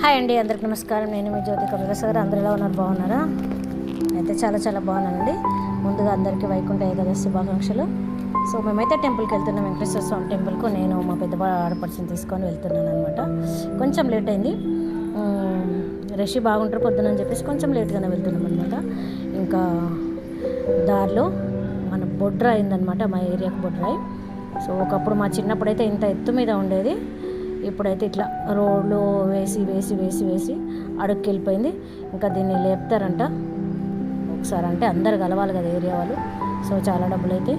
Hi అండి అందరికి నమస్కారం. నేను మీ జ్యోతి కమలస్ గారు. అందరూ ఎలా ఉన్నారు? బాగున్నారా? అయితే చాలా చాలా బాగున్నానండి. ముందుగా అందరికీ వైకుంఠ ఏకాదశి శుభాకాంక్షలు. సో మేమైతే టెంపుల్కి వెళ్తున్నాం. వెంకటేశ్వర స్వామి టెంపుల్కు. నేను మా పెద్ద ఆడపడిచిని తీసుకొని వెళ్తున్నాను అనమాట కొంచెం లేట్ అయింది. రష్ బాగుంటారు పొద్దునని చెప్పేసి కొంచెం లేట్గానే వెళ్తున్నాం అనమాట ఇంకా దారిలో మన బొడ్రా అయిందనమాట మా ఏరియాకు బొడ్రాయి. సో ఒకప్పుడు మా చిన్నప్పుడు అయితే ఇంత ఎత్తు మీద ఉండేది. ఇప్పుడైతే ఇట్లా రోడ్లు వేసి వేసి వేసి వేసి అడుక్కి వెళ్ళిపోయింది ఇంకా దీన్ని లేపుతారంట. ఒకసారి అంటే అందరు కలవాలి కదా ఏరియా వాళ్ళు. సో చాలా డబ్బులు అయితే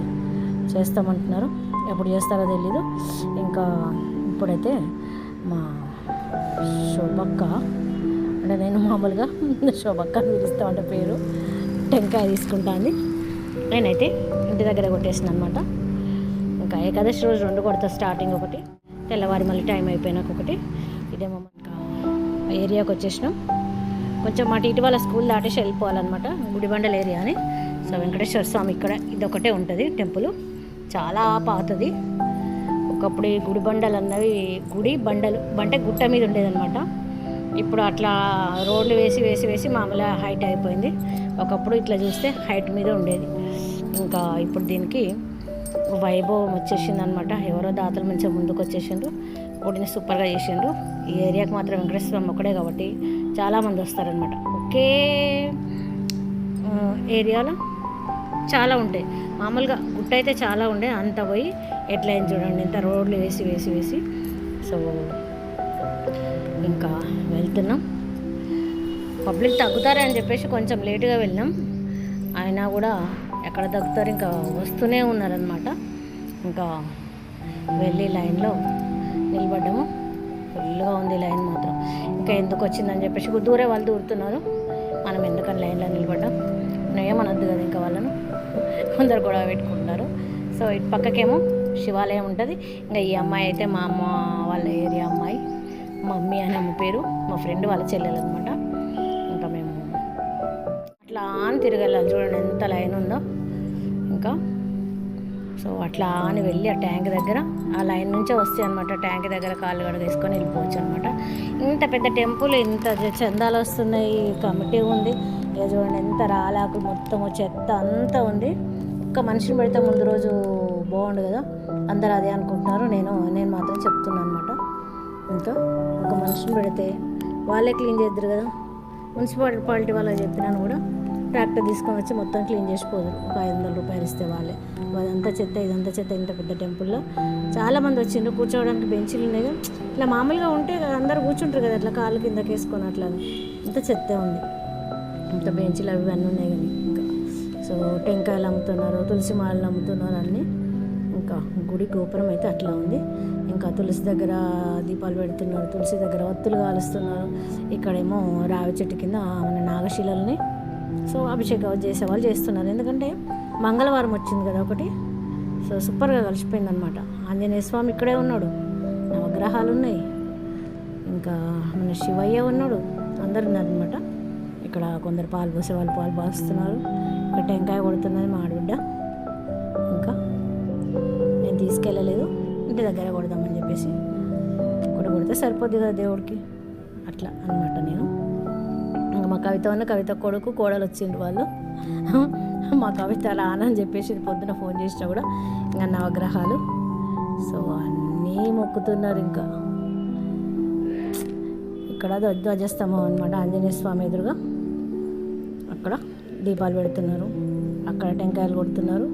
చేస్తామంటున్నారు. ఎప్పుడు చేస్తారో తెలీదు. ఇంకా ఇప్పుడైతే మా శోభక్క అంటే నేను మామూలుగా శోభక్క అని పిలుస్తా అంటే పేరు. టెంకాయ తీసుకుంటాను నేనైతే ఇంటి దగ్గర కొట్టేసిన అనమాట ఇంకా ఏకాదశి రోజు రెండు కొడతా స్టార్టింగ్ ఒకటి. తెల్లవారి మళ్ళీ టైం అయిపోయినాక ఒకటి ఇదేమో ఏరియాకి వచ్చేసినాం. కొంచెం అటు ఇటీవల స్కూల్ దాటేసి వెళ్ళిపోవాలన్నమాట. గుడిబండల ఏరియా అని. సో వెంకటేశ్వర స్వామి ఇక్కడ ఇదొకటే ఉంటుంది టెంపుల్. చాలా పాతది. ఒకప్పుడు ఈ గుడి బండలు అన్నవి గుడి బండలు అంటే గుట్ట మీద ఉండేదన్నమాట. ఇప్పుడు అట్లా రోడ్లు వేసి వేసి వేసి మామూలుగా హైట్ అయిపోయింది. ఒకప్పుడు ఇట్లా చూస్తే హైట్ మీద ఉండేది. ఇంకా ఇప్పుడు దీనికి వైభవం వచ్చేసింది అనమాట ఎవరో దాతలు మంచిగా ముందుకు వచ్చేసిండ్రు గుడిని సూపర్గా చేసిండ్రు. ఈ ఏరియాకి మాత్రం వెంకటేశ్వర స్వామి ఒక్కడే కాబట్టి చాలామంది వస్తారనమాట ఒకే ఏరియాలో చాలా ఉంటాయి మామూలుగా గుట్ట అయితే చాలా ఉండే. అంత పోయి ఎట్లా అయింది చూడండి. ఇంత రోడ్లు వేసి వేసి వేసి. సో ఇంకా వెళ్తున్నాం. పబ్లిక్ తగ్గుతారని చెప్పేసి కొంచెం లేటుగా వెళ్ళినాం అయినా కూడా ఎక్కడ దగ్గుతారు ఇంకా వస్తూనే ఉన్నారనమాట ఇంకా వెళ్ళి లైన్లో నిలబడ్డాము. ఫుల్గా ఉంది లైన్ మాత్రం. ఇంకా ఎందుకు వచ్చిందని చెప్పేసి దూరే వాళ్ళు దూరుతున్నారు. మనం ఎందుకని లైన్లో నిలబడ్డాం? ఏమనొద్దు కదా ఇంకా వాళ్ళను. కొందరు గొడవ పెట్టుకుంటున్నారు సో ఇటు పక్కకేమో శివాలయం ఉంటుంది. ఇంకా ఈ అమ్మాయి అయితే మా అమ్మ వాళ్ళ ఏరియా అమ్మాయి. మమ్మీ అనే అమ్మ పేరు. మా ఫ్రెండ్ వాళ్ళ చెల్లెలు అనమాట అట్లా అని తిరగెళ్ళాలి చూడండి ఎంత లైన్ ఉందో. ఇంకా సో అట్లా అని వెళ్ళి ఆ ట్యాంక్ దగ్గర ఆ లైన్ నుంచే వస్తాయి అనమాట ట్యాంక్ దగ్గర కాళ్ళు కడగేసుకొని వెళ్ళిపోవచ్చు అనమాట ఇంత పెద్ద టెంపుల్ ఇంత చందాలు వస్తున్నాయి. కమిటీ ఉంది. ఇక చూడండి ఎంత రాలాకు మొత్తం చెత్త అంతా ఉంది. ఒక్క మనిషిని పెడితే ముందు రోజు బాగుండు కదా. అందరు అదే అనుకుంటున్నారు. నేను నేను మాత్రం చెప్తున్నాను అనమాట ఇంకా ఒక మనిషిని పెడితే వాళ్ళే క్లీన్ చేద్దరు కదా. మున్సిపాలిటీ వాళ్ళకి చెప్పినాను కూడా. ట్రాక్టర్ తీసుకొని వచ్చి మొత్తం క్లీన్ చేసిపోదు. ఒక ఐదు వందల రూపాయలు ఇస్తే వాళ్ళే. అదంతా చెత్త ఇదంతా చెత్త ఇంత పెద్ద టెంపుల్లో. చాలా మంది వచ్చిండ్రు కూర్చోవడానికి బెంచీలు ఉన్నాయి కదా. ఇట్లా మామూలుగా ఉంటే అందరు కూర్చుంటారు కదా అట్లా కాళ్ళు కిందకి వేసుకొని అట్లా ఇంత చెత్త ఉంది. ఇంత బెంచీలు అవి అన్నీ ఉన్నాయి కానీ ఇంకా. సో టెంకాయలు అమ్ముతున్నారు తులసి మాలలు అమ్ముతున్నారు అన్నీ. ఇంకా గుడి గోపురం అయితే అట్లా ఉంది. ఇంకా తులసి దగ్గర దీపాలు పెడుతున్నారు తులసి దగ్గర వత్తులు కాలుస్తున్నారు. ఇక్కడేమో రావి చెట్టు కింద మన నాగశిలల్ని సో అభిషేకం చేసేవాళ్ళు చేస్తున్నారు. ఎందుకంటే మంగళవారం వచ్చింది కదా ఒకటి. సో సూపర్గా కలిసిపోయింది అనమాట ఆంజనేయ స్వామి ఇక్కడే ఉన్నాడు. నవగ్రహాలు ఉన్నాయి. ఇంకా మన శివయ్య ఉన్నాడు. అందరు ఉన్నారనమాట ఇక్కడ కొందరు పాలు పోసే వాళ్ళు పాలు పోస్తున్నారు. ఇక్కడ టెంకాయ కొడుతున్నది మా ఆడబిడ్డ. ఇంకా నేను తీసుకెళ్ళలేదు. ఇంటి దగ్గర కొడదామని చెప్పేసి. ఒకటి కొడితే సరిపోద్ది కదా దేవుడికి. అట్లా అనమాట నేను. మా కవిత ఉన్న కవిత కొడుకు కోడలు వచ్చిండ్రు వాళ్ళు. మా కవిత అలా అని చెప్పేసి పొద్దున ఫోన్ చేసినా కూడా ఇంకా నవగ్రహాలు సో అన్నీ మొక్కుతున్నారు ఇంకా. ఇక్కడ ధ్వజస్తంభం అనమాట ఆంజనేయ స్వామి ఎదురుగా. అక్కడ దీపాలు పెడుతున్నారు. అక్కడ టెంకాయలు కొడుతున్నారు.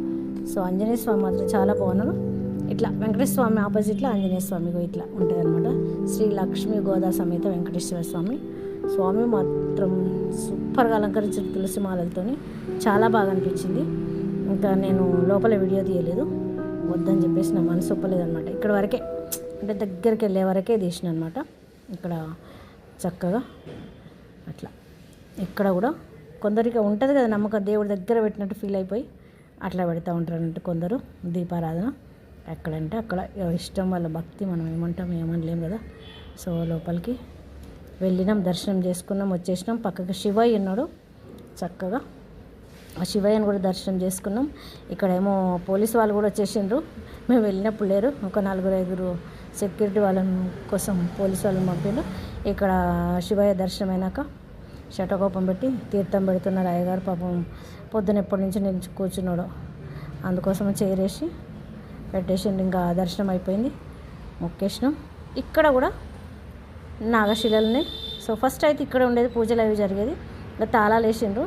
సో ఆంజనేయ స్వామి మాత్రం చాలా బాగున్నారు ఇట్లా వెంకటేశ్వర స్వామి ఆపోజిట్లో ఆంజనేయ స్వామి ఇట్లా ఉంటుంది అనమాట శ్రీ లక్ష్మీ గోదా సమేత వెంకటేశ్వర స్వామి. స్వామి మాత్రం సూపర్గా అలంకరించిన తులసి మాలలతోని. చాలా బాగా అనిపించింది. ఇంకా నేను లోపల వీడియో తీయలేదు. వద్దని చెప్పేసి నా మనసు ఒప్పలేదు అనమాట ఇక్కడ వరకే అంటే దగ్గరికి వెళ్ళే వరకే తీసిన అనమాట ఇక్కడ చక్కగా అట్లా. ఇక్కడ కూడా కొందరికి ఉంటుంది కదా నమ్మకం దేవుడి దగ్గర పెట్టినట్టు ఫీల్ అయిపోయి అట్లా పెడతా ఉంటారు అన్నట్టు కొందరు దీపారాధన. ఎక్కడంటే అక్కడ. ఎవరి ఇష్టం వాళ్ళ భక్తి మనం ఏమంటాం ఏమనలేం కదా. సో లోపలికి వెళ్ళినాం దర్శనం చేసుకున్నాం వచ్చేసినాం. పక్కకు శివయ్య ఉన్నాడు చక్కగా. ఆ శివయ్యను కూడా దర్శనం చేసుకున్నాం. ఇక్కడేమో పోలీసు వాళ్ళు కూడా వచ్చేసిండ్రు. మేము వెళ్ళినప్పుడు లేరు. ఒక నలుగురు ఐదుగురు సెక్యూరిటీ వాళ్ళ కోసం పోలీస్ వాళ్ళని పంపిండు ఇక్కడ శివయ్య దర్శనం అయినాక శటకోపం పెట్టి తీర్థం పెడుతున్నారు. అయ్యగారు పాపం పొద్దున ఎప్పటి నుంచి నేను కూర్చున్నాడు. అందుకోసం చేరేసి పెట్టేసిండు ఇంకా దర్శనం అయిపోయింది. మొక్కేసినాం. ఇక్కడ కూడా నాగశిలల్ని. సో ఫస్ట్ అయితే ఇక్కడ ఉండేది పూజలు అవి జరిగేది. ఇంకా తాళాలు వేసిండ్రు.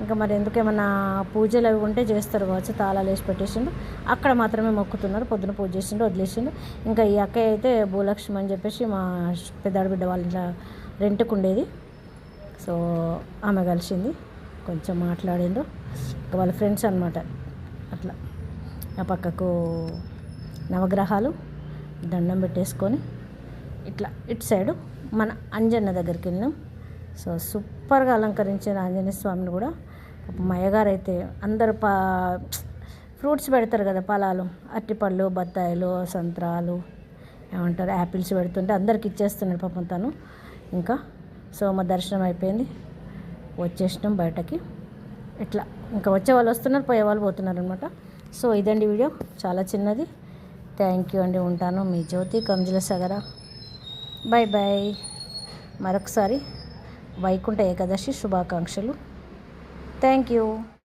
ఇంకా మరి ఎందుకేమన్నా పూజలు అవి ఉంటే చేస్తారు కావచ్చు తాళాలు వేసి పెట్టేసిండు అక్కడ మాత్రమే మొక్కుతున్నారు. పొద్దున పూజ చేసిండు వదిలేసిండు ఇంకా ఈ అక్కయ్య అయితే భూలక్ష్మి అని చెప్పేసి మా పెద్దాడు బిడ్డ వాళ్ళ ఇంట్లో రెంట్కు ఉండేది. సో ఆమె కలిసింది కొంచెం మాట్లాడిండ్రు. ఇంకా వాళ్ళ ఫ్రెండ్స్ అనమాట అట్లా. ఆ పక్కకు నవగ్రహాలు దండం పెట్టేసుకొని ఇట్లా ఇటు సైడు మన అంజన్న దగ్గరికి వెళ్ళినాం. సో సూపర్గా అలంకరించిన ఆంజనేయ స్వామిని కూడా పాపం అయితే అందరు పా ఫ్రూట్స్ పెడతారు కదా ఫలాలు అరటిపళ్ళు బత్తాయిలు సంత్రాలు ఏమంటారు యాపిల్స్ పెడుతుంటే అందరికి ఇచ్చేస్తున్నాడు పాపం తను. ఇంకా సో మా దర్శనం అయిపోయింది. వచ్చేసినాం బయటకి. ఇట్లా ఇంకా వచ్చే వాళ్ళు వస్తున్నారు పోయే వాళ్ళు పోతున్నారు అనమాట సో ఇదండి వీడియో. చాలా చిన్నది. థ్యాంక్ యూ అండి. ఉంటాను మీ జ్యోతి కంజుల సగరా. బాయ్ బాయ్ మరొకసారి వైకుంఠ ఏకాదశి శుభాకాంక్షలు. Thank you.